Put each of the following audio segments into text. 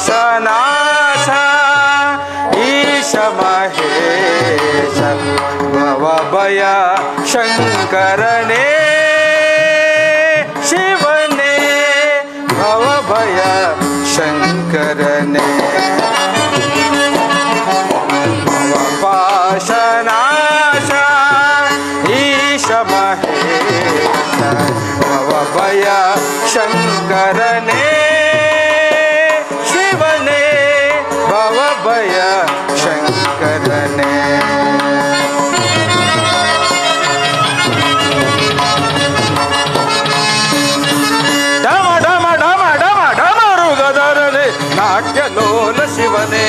ಭವಪಾಶನಾಶ ಈಶ ಮಹೇಶ ಭವಭಯ ಶಂಕರನೇ ಶಿವನೇ ಭವಭಯ ಶಂಕರನೇ ಭವಪಾಶನಾಶ ಈಶ ಮಹೇಶ ಭವಭಯ ಶಂಕರನೇ சிவனே.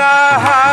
la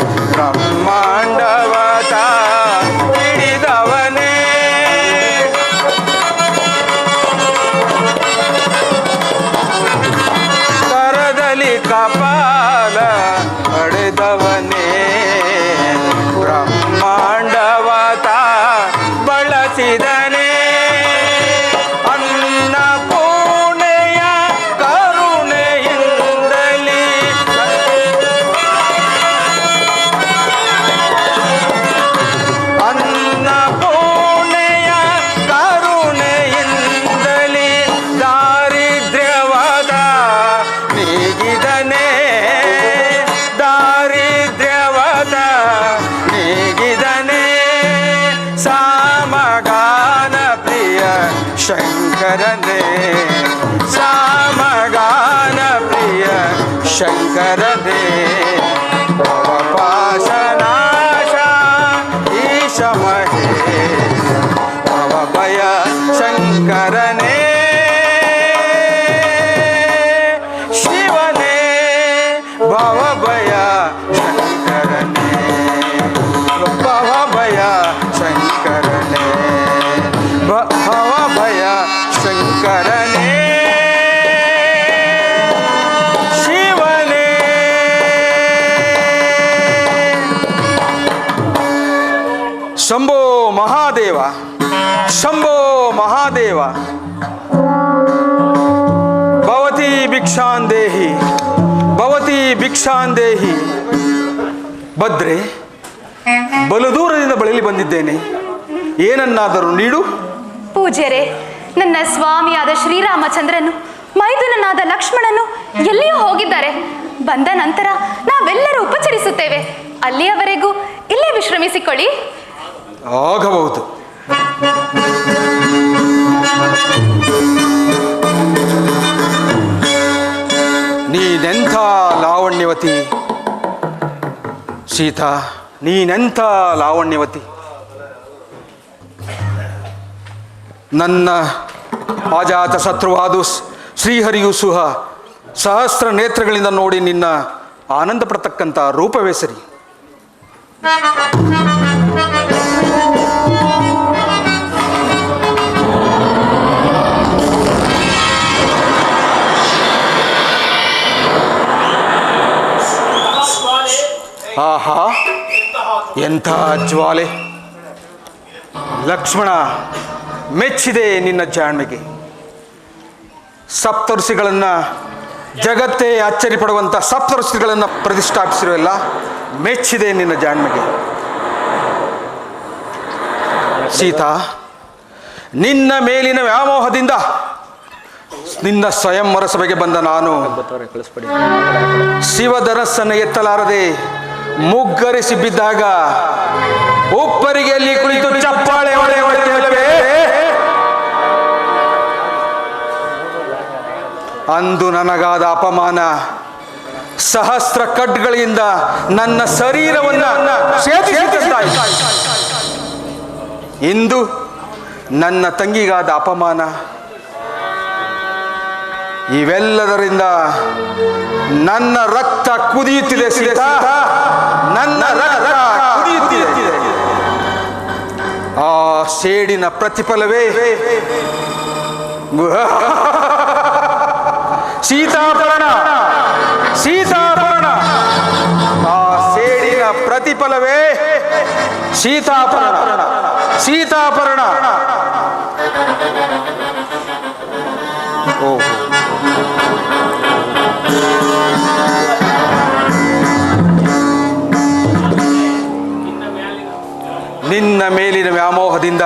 Bravo, bravo. Shankar देव सामगान प्रिय शंकर देव भवपाशनाशा ईशमहे भय शंकर ಶಂಭೋ ಮಹಾದೇವ. ಭವತಿ ಭಿಕ್ಷಾಂದೇಹಿ ಭವತಿ ಭಿಕ್ಷಾಂದೇಹಿ ಭದ್ರೆ ಬಲು ದೂರದಿಂದ ಬಳಲಿ ಬಂದಿದ್ದೇನೆ. ಏನನ್ನಾದರೂ ನೀಡು. ಪೂಜ್ಯರೇ ನನ್ನ ಸ್ವಾಮಿಯಾದ ಶ್ರೀರಾಮಚಂದ್ರನು ಮೈದುನನಾದ ಲಕ್ಷ್ಮಣನು ಎಲ್ಲಿಯೂ ಹೋಗಿದ್ದಾರೆ. ಬಂದ ನಂತರ ನಾವೆಲ್ಲರೂ ಉಪಚರಿಸುತ್ತೇವೆ. ಅಲ್ಲಿಯವರೆಗೂ ಇಲ್ಲೇ ವಿಶ್ರಮಿಸಿಕೊಳ್ಳಿ. ಆಗಬಹುದು. ನೀನೆಂಥ ಲಾವಣ್ಯವತಿ? ಸೀತಾ, ನೀನೆಂಥ ಲಾವಣ್ಯವತಿ? ನನ್ನ ಆಜಾತ ಶತ್ರುವಾದು ಶ್ರೀಹರಿಯು ಸುಹ, ಸಹಸ್ರ ನೇತ್ರಗಳಿಂದ ನೋಡಿ ನಿನ್ನ ಆನಂದ ಪಡ್ತಕ್ಕಂಥ ರೂಪವೇ ಸರಿ. ಎಂಥ ಜ್ವಾಲೆ. ಲಕ್ಷ್ಮಣ ಮೆಚ್ಚಿದೆ ನಿನ್ನ ಜಾಣ್ಮೆಗೆ. ಸಪ್ತರ್ಷಿಗಳನ್ನ ಜಗತ್ತೇ ಅಚ್ಚರಿ ಪಡುವಂಥ ಸಪ್ತರ್ಷಿಗಳನ್ನು ಪ್ರತಿಷ್ಠಾಪಿಸಿರುವಲ್ಲ ಮೆಚ್ಚಿದೆ ನಿನ್ನ ಜಾಣ್ಮೆಗೆ. ಸೀತಾ ನಿನ್ನ ಮೇಲಿನ ವ್ಯಾಮೋಹದಿಂದ ನಿನ್ನ ಸ್ವಯಂವರ ಸಭೆಗೆ ಬಂದ ನಾನು ಶಿವಧನಸ್ಸನ್ನು ಎತ್ತಲಾರದೆ ಮುಗ್ಗರಿಸಿ ಬಿದ್ದಾಗ ಉಪ್ಪರಿಗೆಯಲ್ಲಿ ಕುಳಿತು ಚಪ್ಪಾಳೆ ಹೊಡೆ ಹೊಡೆಯಲ್ಲವೇ ಅಂದು ನನಗಾದ ಅಪಮಾನ. ಸಹಸ್ರ ಕಡ್ಗಳಿಂದ ನನ್ನ ಶರೀರವನ್ನ. ಇಂದು ನನ್ನ ತಂಗಿಗಾದ ಅಪಮಾನ. ಇವೆಲ್ಲದರಿಂದ ನನ್ನ ರಕ್ತ ಕುದಿಯುತ್ತಿದೆ ನನ್ನ ರಕ್ತ ಕುದಿಯುತ್ತಿದೆ. ಆ ಸೇಡಿನ ಪ್ರತಿಫಲವೇ. ಸೀತಾಪರಣ ಸೀತಾಪರಣ ಆ ಸೇಡಿನ ಪ್ರತಿಫಲವೇ. ಸೀತಾಪರಣ ಸೀತಾಪರಣ ನಿನ್ನ ಮೇಲಿನ ವ್ಯಾಮೋಹದಿಂದ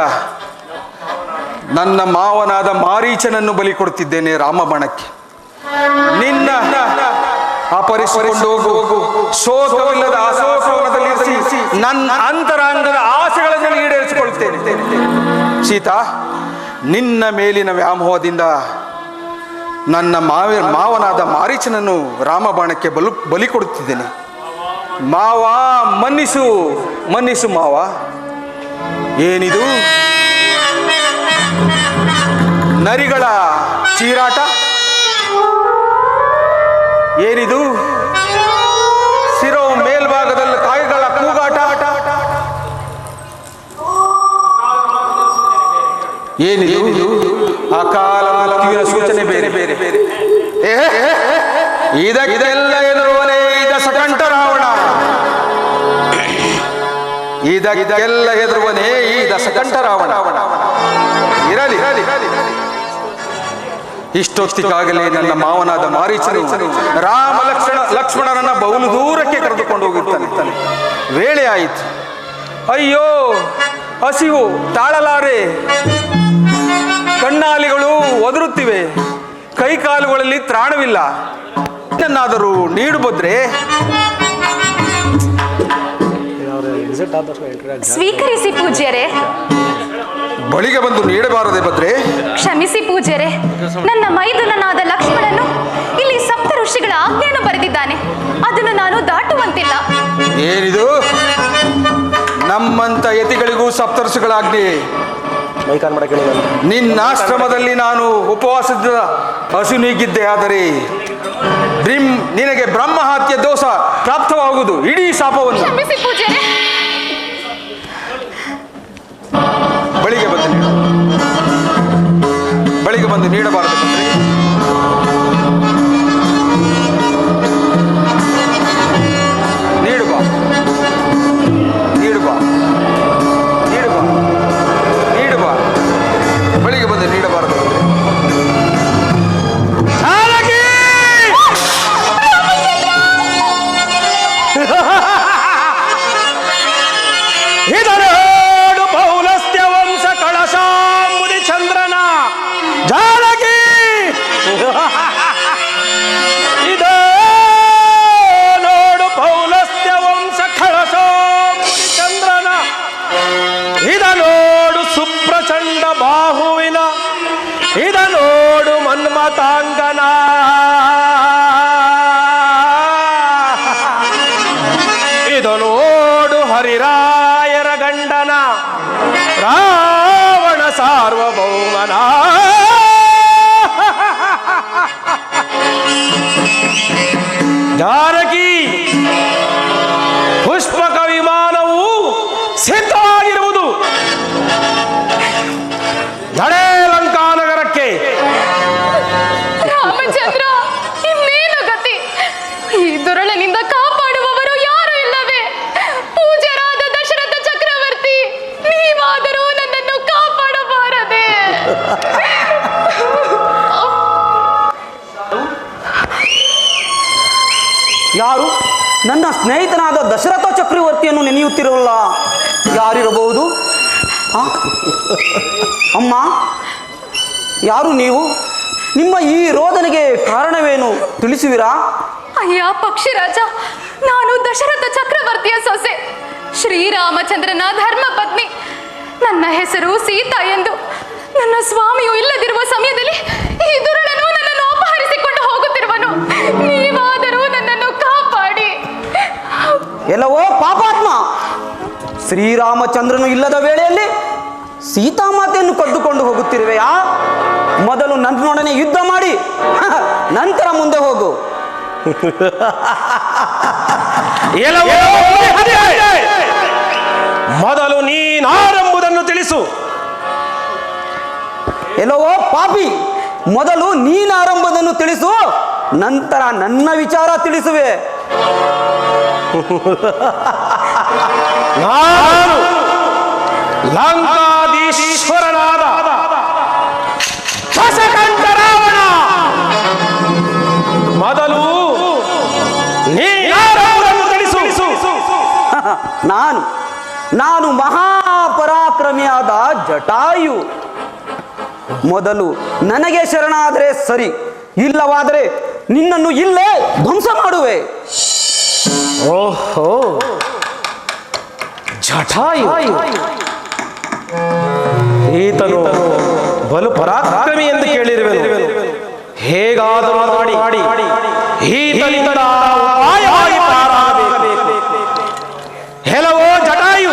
ನನ್ನ ಮಾವನಾದ ಮಾರೀಚನನ್ನು ಬಲಿ ಕೊಡುತ್ತಿದ್ದೇನೆ ರಾಮಬಣಕ್ಕೆ ನಿನ್ನ ಅಪರಿಸಿಕೊಂಡು ಹೋಗು. ಅಶೋಕವನದಲ್ಲಿರಿಸಿ ನನ್ನ ಅಂತರಾಂಗದ ಆಸೆಗಳನ್ನು ಈಡೇರಿಸಿಕೊಳ್ಳುತ್ತೇನೆ. ಸೀತಾ, ನಿನ್ನ ಮೇಲಿನ ವ್ಯಾಮೋಹದಿಂದ ನನ್ನ ಮಾವ ಮಾವನಾದ ಮಾರೀಚನನ್ನು ರಾಮಬಾಣಕ್ಕೆ ಬಲು ಬಲಿ ಕೊಡುತ್ತಿದ್ದೇನೆ. ಮಾವ, ಮನ್ನಿಸು ಮನ್ನಿಸು ಮಾವ. ಏನಿದು? ನರಿಗಳ ಚೀರಾಟ? ಏನಿದು? ಸಿರೋ ಮೇಲ್ಭಾಗದಲ್ಲಿ ಕಾಯಿಗಳ ಕೂಗಾಟ? ಏನಿದು? ಅಕಾಲ ಮೃತ್ಯುವಿನ ಸೂಚನೆ ಬೇರೆ. ಬೇರೆ ಬೇರೆ ಏ, ಇದಕ್ಕೆಲ್ಲ ಎದುರುವನೇ ಇದ ಸಕಂಠ ರಾವಣ. ಇದಕ್ಕೆಲ್ಲ ಎದುರುವನೇ ಈ ದಸಕಂಠ ರಾವಣ. ಇರಲಿ. ಇಷ್ಟೊತ್ತಿಗಾಗಲೇ ನನ್ನ ಮಾವನಾದ ಮಾರೀಚನು ರಾಮ ಲಕ್ಷ್ಮಣ ಲಕ್ಷ್ಮಣರನ್ನ ಬಹುಲು ದೂರಕ್ಕೆ ಕರೆದುಕೊಂಡು ಹೋಗಿರ್ತಾನೆ. ವೇಳೆ ಆಯಿತು. ಅಯ್ಯೋ ಹಸಿವು ತಾಳಲಾರೆ. ಕಣ್ಣಾಲಿಗಳು ಒದರುತ್ತಿವೆ. ಕೈಕಾಲುಗಳಲ್ಲಿ ತ್ರಾಣವಿಲ್ಲ. ಏನಾದರೂ ನೀಡು ಬದ್ರೆ ಸ್ವೀಕರಿಸಿ ಪೂಜ್ಯರೇ. ಬಳಿಗೆ ಬಂದು ನೀಡಬಾರದೆ ಬದ್ರೆ ಕ್ಷಮಿಸಿ ಪೂಜ್ಯರೇ. ನನ್ನ ಮೈದುನನಾದ ಲಕ್ಷ್ಮಣನು ಇಲ್ಲಿ ಸಪ್ತ ಋಷಿಗಳ ಆಜ್ಞೆಯನ್ನು ಬರೆದಿದ್ದಾನೆ. ಅದನ್ನು ನಾನು ದಾಟುವಂತಿಲ್ಲ. ಏನಿದು? ನಮ್ಮಂತ ಯತಿಗಳಿಗೂ ಸಪ್ತರ್ಷಿಗಳಾಗ್ನಿ ಮೈಕಾನ್ ಮಾಡಕ್ಕೆ ನಿನ್ನ ಆಶ್ರಮದಲ್ಲಿ ನಾನು ಉಪವಾಸದ ಹಸು ನೀಗಿದ್ದೆ ಆದರೆ ಬ್ರಿಂ ನಿನಗೆ ಬ್ರಹ್ಮಹತ್ಯೆ ದೋಷ ಪ್ರಾಪ್ತವಾಗುವುದು. ಇಡೀ ಶಾಪವನ್ನು. ಬಳಿಗೆ ಬಂದು ಬಳಿಗೆ ಬಂದು ನೀಡಬಾರದು. ಇದ ನೋಡು ಮನ್ಮತಾಂಗನ ಯಾರು? ನನ್ನ ಸ್ನೇಹಿತನಾದ ದಶರಥ ಚಕ್ರವರ್ತಿಯನ್ನು ನೆನೆಯುತ್ತಿರಲ್ಲ. ಯಾರಿರಬಹುದು? ಅಮ್ಮ, ಯಾರು ನೀವು? ನಿಮ್ಮ ಈ ರೋದನೆಗೆ ಕಾರಣವೇನು ತಿಳಿಸುವಿರಾ? ಅಯ್ಯ, ಪಕ್ಷಿರಾಜ, ನಾನು ದಶರಥ ಚಕ್ರವರ್ತಿಯ ಸೊಸೆ. ಶ್ರೀರಾಮಚಂದ್ರನ ಧರ್ಮ ಪತ್ನಿ ನನ್ನ ಹೆಸರು ಸೀತಾ ಎಂದು. ನನ್ನ ಸ್ವಾಮಿಯು ಇಲ್ಲದಿರುವ ಸಮಯದಲ್ಲಿ ಈ ಎಲ್ಲವೋ ಪಾಪಾತ್ಮ. ಶ್ರೀರಾಮಚಂದ್ರನು ಇಲ್ಲದ ವೇಳೆಯಲ್ಲಿ ಸೀತಾಮಾತೆಯನ್ನು ಕದ್ದುಕೊಂಡು ಹೋಗುತ್ತಿರುವೆಯಾ? ಮೊದಲು ನನ್ನೊಡನೆ ಯುದ್ಧ ಮಾಡಿ ನಂತರ ಮುಂದೆ ಹೋಗು. ಮೊದಲು ನೀನಾರೆಂಬುದನ್ನು ತಿಳಿಸು. ಎಲ್ಲವೋ ಪಾಪಿ ಮೊದಲು ನೀನಾರಂಭದನ್ನು ತಿಳಿಸು ನಂತರ ನನ್ನ ವಿಚಾರ ತಿಳಿಸುವೆ. ನಾನು ಲಂಕಾದೀಶ್ವರನಾದ ರಾವಣ. ಮೊದಲು ನೀ ನಾನು ನಾನು ಮಹಾಪರಾಕ್ರಮಿಯಾದ ಜಟಾಯು. ಮೊದಲು ನನಗೆ ಶರಣಾದರೆ ಸರಿ, ಇಲ್ಲವಾದರೆ ನಿನ್ನನ್ನು ಇಲ್ಲೇ ಧ್ವಂಸ ಮಾಡುವೆ. ಓಹೋ. ಜಟಾಯು ಈತನು ಬಲು ಪರಾಕ್ರಮಿ ಎಂದು ಕೇಳಿರುವೆ ಹೇಗಾದರೂ ಮಾಡಿ. ಹೆಲವೋ ಜಟಾಯು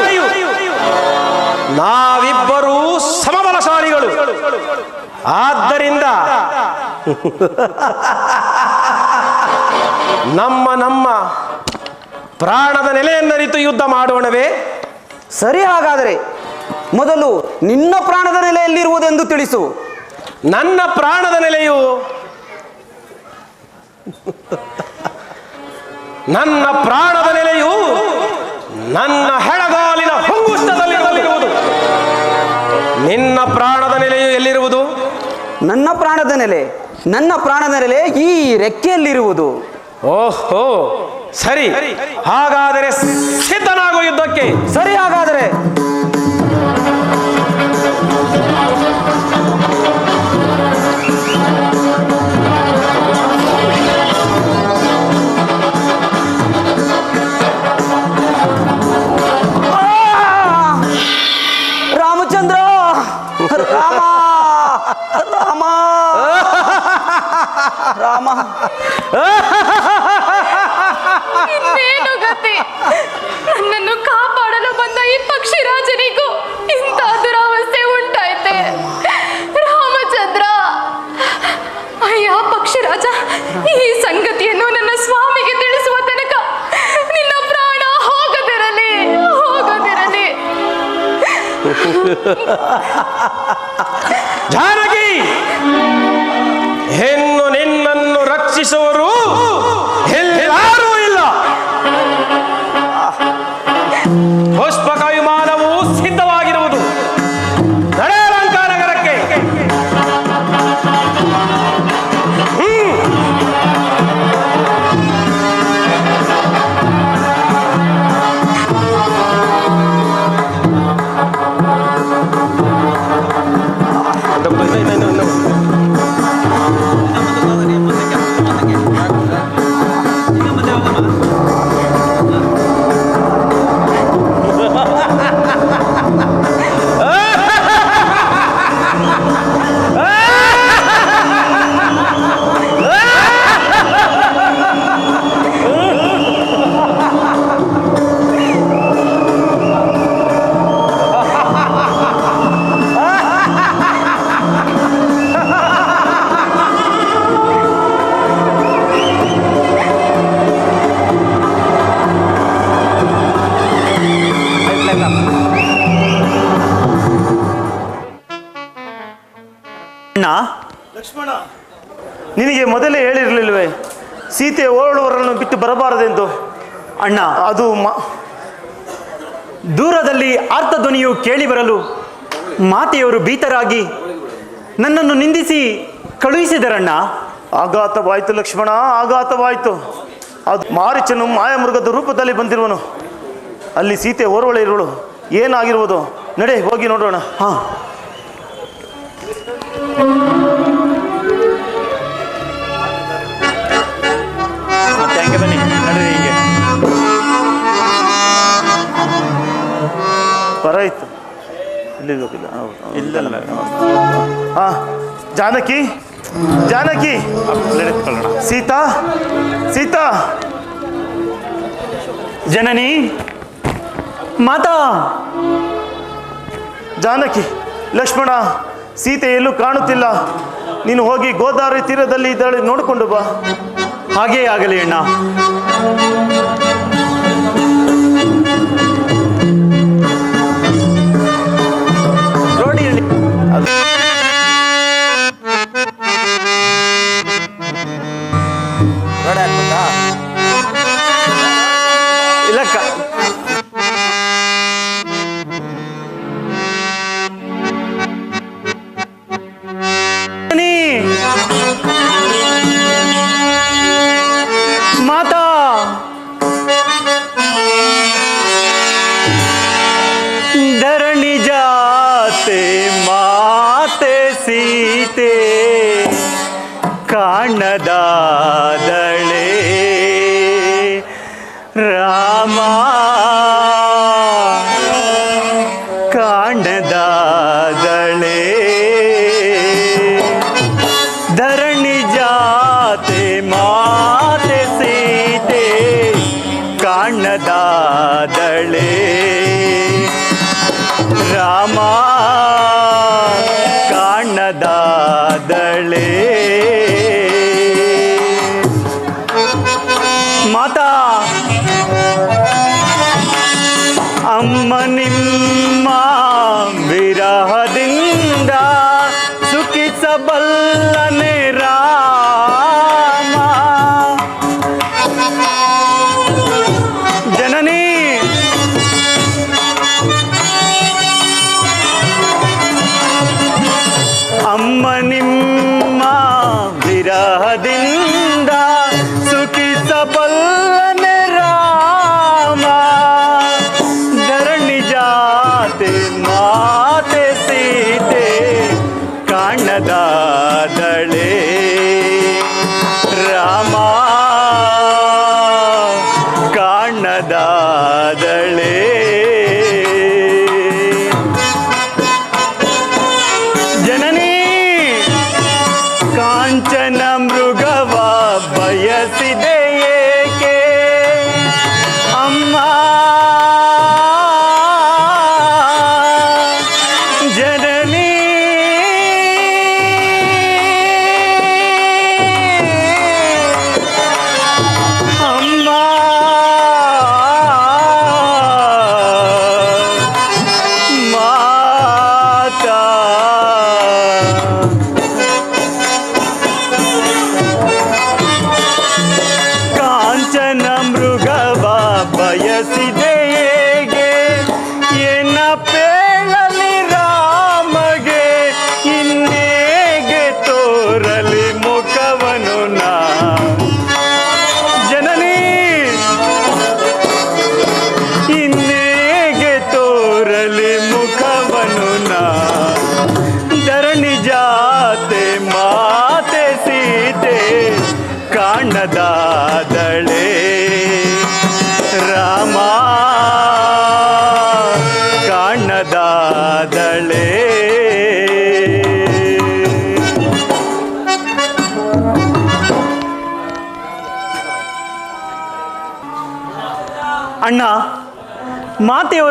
ನಾವಿಬ್ಬರೂ ಸಮಬಲಶಾಲಿಗಳು. ಆದ್ದರಿಂದ ನಮ್ಮ ನಮ್ಮ ಪ್ರಾಣದ ನೆಲೆಯನ್ನರಿತು ಯುದ್ಧ ಮಾಡೋಣವೇ ಸರಿ ಹಾಗಾದರೆ ಮೊದಲು ನಿನ್ನ ಪ್ರಾಣದ ನೆಲೆಯಲ್ಲಿರುವುದೆಂದು ತಿಳಿಸು. ನನ್ನ ಪ್ರಾಣದ ನೆಲೆಯು? ನನ್ನ ಪ್ರಾಣದ ನೆಲೆಯು ನನ್ನ ಹೆಳಗಾಲಿನ ಹೊಂಗುಷ್ಟದಲ್ಲಿರುವುದು. ನಿನ್ನ ಪ್ರಾಣದ ನೆಲೆಯು ಎಲ್ಲಿರುವುದು? ನನ್ನ ಪ್ರಾಣದ ನೆಲೆ ನನ್ನ ಪ್ರಾಣದ ನೆಲೆ ಈ ರೆಕ್ಕೆಯಲ್ಲಿರುವುದು. ಓಹೋ ಸರಿ. ಹಾಗಾದರೆ ಸಿದ್ಧನಾಗೋ ಯುದ್ಧಕ್ಕೆ ಸರಿ ಹಾಗಾದರೆ. ಆ! ರಾಮಚಂದ್ರ ರಾಮ ರಾಮ. ರಾಮ ಇನ್ನೇನು ಗತಿ ನನ್ನನ್ನು ಕಾಪಾಡಲು ಬಂದ ಈ ಪಕ್ಷಿರಾಜನಿಗೂ ಇಂಥ ದುರಾವಸ್ಥೆ ಉಂಟಾಯ್ತೆ. ರಾಮಚಂದ್ರ, ಅಯ್ಯ ಪಕ್ಷಿರಾಜ, ಈ ಸಂಗತಿಯನ್ನು ನನ್ನ ಸ್ವಾಮಿಗೆ ತಿಳಿಸುವ ತನಕ ನಿನ್ನ ಪ್ರಾಣ ಹೋಗದಿರಲಿ ಹೋಗದಿರಲಿ. ಹೇಳಿರಲಿಲ್ವೇ ಸೀತೆ ಓಳುವರನ್ನು ಬಿಟ್ಟು ಬರಬಾರದೆಂದು? ಅಣ್ಣ ಅದು ಮ- ದೂರದಲ್ಲಿ ಆರ್ತಧ್ವನಿಯು ಕೇಳಿ ಬರಲು ಮಾತೆಯವರು ಭೀತರಾಗಿ ನನ್ನನ್ನು ನಿಂದಿಸಿ ಕಳುಹಿಸಿದರಣ್ಣ. ಆಘಾತವಾಯಿತು ಲಕ್ಷ್ಮಣ ಆಘಾತವಾಯಿತು. ಅದು ಮಾರಿಚನು ಮಾಯಾಮೃಗದ ರೂಪದಲ್ಲಿ ಬಂದಿರುವನು. ಅಲ್ಲಿ ಸೀತೆ ಓರ್ವಳೆ ಇರುವಳು ಏನಾಗಿರುವುದು? ನಡೆ ಹೋಗಿ ನೋಡೋಣ. ಹಾ. ಪರ ಇತ್ತು. ಇಲ್ಲಿ ಇಲ್ಲ ಹಾ ಜಾನಕಿ? ಜಾನಕಿ? ಸೀತಾ? ಸೀತಾ? ಜನನಿ? ಮಾತಾ? ಜಾನಕಿ ಲಕ್ಷ್ಮಣ ಸೀತೆ ಎಲ್ಲೂ ಕಾಣುತ್ತಿಲ್ಲ. ನೀನು ಹೋಗಿ ಗೋದಾವರಿ ತೀರದಲ್ಲಿ ಇದ್ದಾಳೆ ನೋಡಿಕೊಂಡು ಬಾ. ಹಾಗೇ ಆಗಲಿ ಅಣ್ಣ. ಕಾಣದಾದಳೆ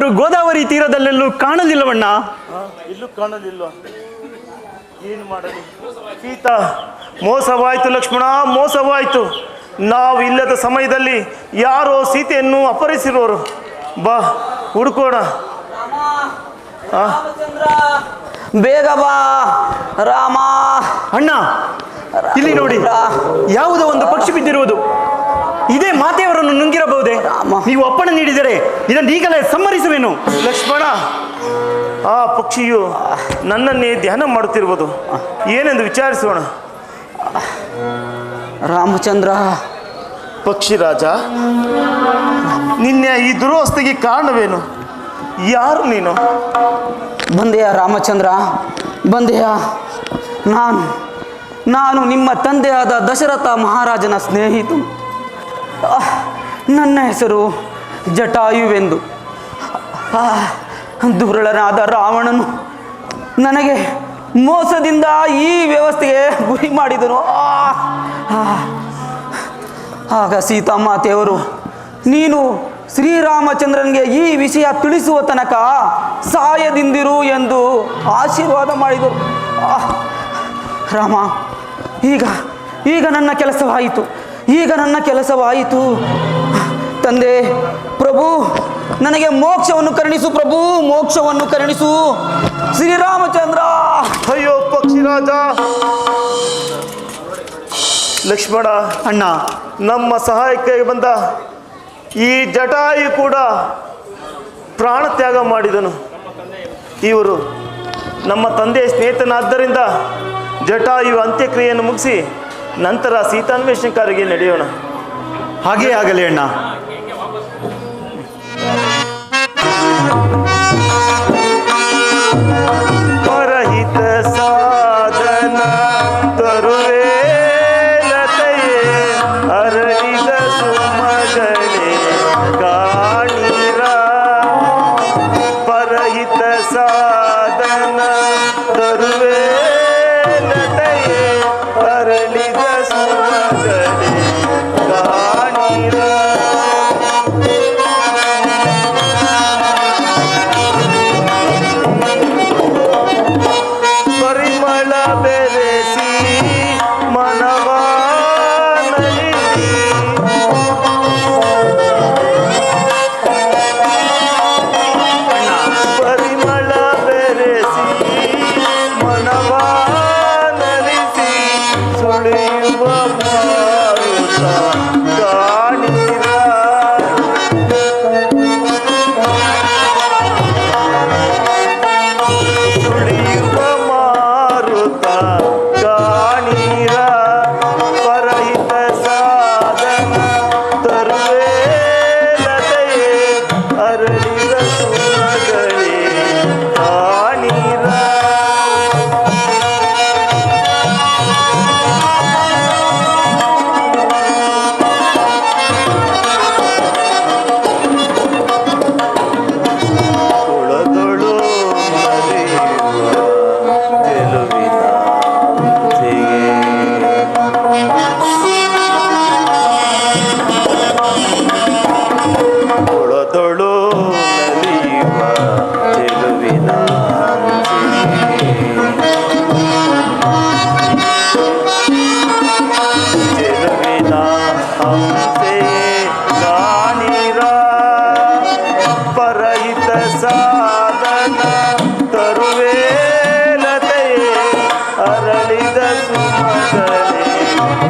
ಮಾತೆಯವರು ಗೋದಾವರಿ ತೀರದಲ್ಲೆಲ್ಲೂ ಕಾಣಲಿಲ್ಲವಣ್ಣ? ಇಲ್ಲೂ ಕಾಣಲಿಲ್ಲ. ಏನು ಮಾಡಲಿ? ಸೀತಾ ಮೋಸವಾಯಿತು ಲಕ್ಷ್ಮಣ ಮೋಸವಾಯಿತು. ನಾವು ಇಲ್ಲದ ಸಮಯದಲ್ಲಿ ಯಾರೋ ಸೀತೆಯನ್ನು ಅಪಹರಿಸಿರೋರು. ಬಾ ಹುಡುಕೋಣ. ಆ, ಬೇಗ ಬಾ ರಾಮ. ಅಣ್ಣ ಇಲ್ಲಿ ನೋಡಿ ಯಾವುದೋ ಒಂದು ಪಕ್ಷಿ ಬಿದ್ದಿರುವುದು. ಇದೇ ಮಾತೆಯವರನ್ನು ನುಂಗಿರಬಹುದೇ. ನೀವು ಅಪ್ಪಣೆ ನೀಡಿದರೆ ಇದನ್ನು ಈಗಲೇ ಸಮ್ಮರಿಸುವೆನು ಲಕ್ಷ್ಮಣ ಆ ಪಕ್ಷಿಯು ನನ್ನನ್ನೇ ಧ್ಯಾನ ಮಾಡುತ್ತಿರುವುದು. ಏನೆಂದು ವಿಚಾರಿಸೋಣ? ರಾಮಚಂದ್ರ. ಪಕ್ಷಿರಾಜ ನಿನ್ನೆ ಈ ದುರವಸ್ಥೆಗೆ ಕಾರಣವೇನು? ಯಾರು ನೀನು? ಬಂದೆಯ ರಾಮಚಂದ್ರ? ಬಂದೆಯ? ನಾನು ನಾನು ನಿಮ್ಮ ತಂದೆಯಾದ ದಶರಥ ಮಹಾರಾಜನ ಸ್ನೇಹಿತು. ಆಹ್, ನನ್ನ ಹೆಸರು ಜಟಾಯುವೆಂದು ದುರುಳನಾದ ರಾವಣನು ನನಗೆ ಮೋಸದಿಂದ ಈ ವ್ಯವಸ್ಥೆಗೆ ಗುರಿ ಮಾಡಿದನು. ಆಗ ಸೀತಾಮಾತೆಯವರು, ನೀನು ಶ್ರೀರಾಮಚಂದ್ರನಿಗೆ ಈ ವಿಷಯ ತಿಳಿಸುವ ತನಕ ಸಾಯದಿಂದಿರು ಎಂದು ಆಶೀರ್ವಾದ ಮಾಡಿದರು! ರಾಮ, ಈಗ ಈಗ ನನ್ನ ಕೆಲಸವಾಯಿತು ಈಗ ನನ್ನ ಕೆಲಸವಾಯಿತು. ತಂದೆ ಪ್ರಭು ನನಗೆ ಮೋಕ್ಷವನ್ನು ಕರುಣಿಸು ಪ್ರಭು ಮೋಕ್ಷವನ್ನು ಕರುಣಿಸು. ಶ್ರೀರಾಮಚಂದ್ರ! ಅಯ್ಯೋ ಪಕ್ಷಿರಾಜ! ಲಕ್ಷ್ಮಣ ಅಣ್ಣ. ನಮ್ಮ ಸಹಾಯಕ್ಕೆ ಬಂದ ಈ ಜಟಾಯು ಕೂಡ ಪ್ರಾಣ ತ್ಯಾಗ ಮಾಡಿದನು. ಇವರು ನಮ್ಮ ತಂದೆಯ ಸ್ನೇಹಿತನಾದ್ದರಿಂದ ಜಟಾಯು ಅಂತ್ಯಕ್ರಿಯೆಯನ್ನು ಮುಗಿಸಿ ನಂತರ ಸೀತಾನ್ವೇಷಣೆಕಾರಿಗೆ ನಡೆಯೋಣ. ಹಾಗೇ ಆಗಲಿ ಅಣ್ಣ.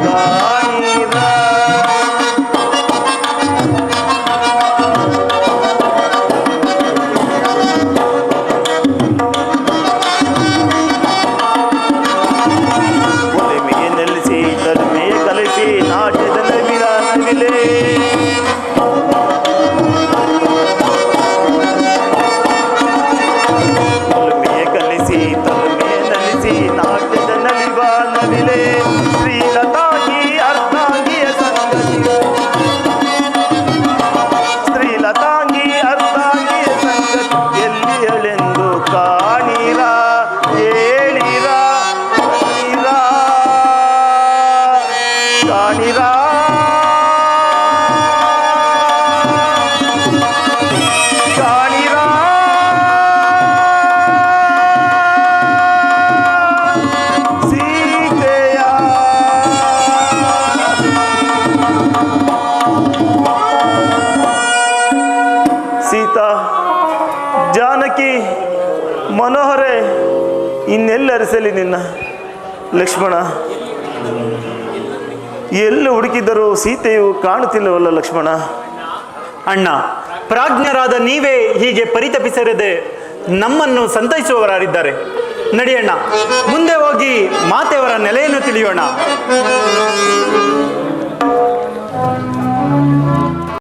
गाई ಜಾನಕಿ ಮನೋಹರೆ ಇನ್ನೆಲ್ಲರಿಸಲಿ ನಿನ್ನ. ಲಕ್ಷ್ಮಣ ಎಲ್ಲಿ ಹುಡುಕಿದರೂ ಸೀತೆಯು ಕಾಣುತ್ತಿಲ್ಲವಲ್ಲ ಲಕ್ಷ್ಮಣ? ಅಣ್ಣ, ಪ್ರಾಜ್ಞರಾದ ನೀವೇ ಹೀಗೆ ಪರಿತಪಿಸರದೆ ನಮ್ಮನ್ನು ಸಂತೈಸುವವರಾರಿದ್ದಾರೆ. ನಡಿಯಣ್ಣ ಮುಂದೆ ಹೋಗಿ ಮಾತೆಯವರ ನೆಲೆಯನ್ನು ತಿಳಿಯೋಣ.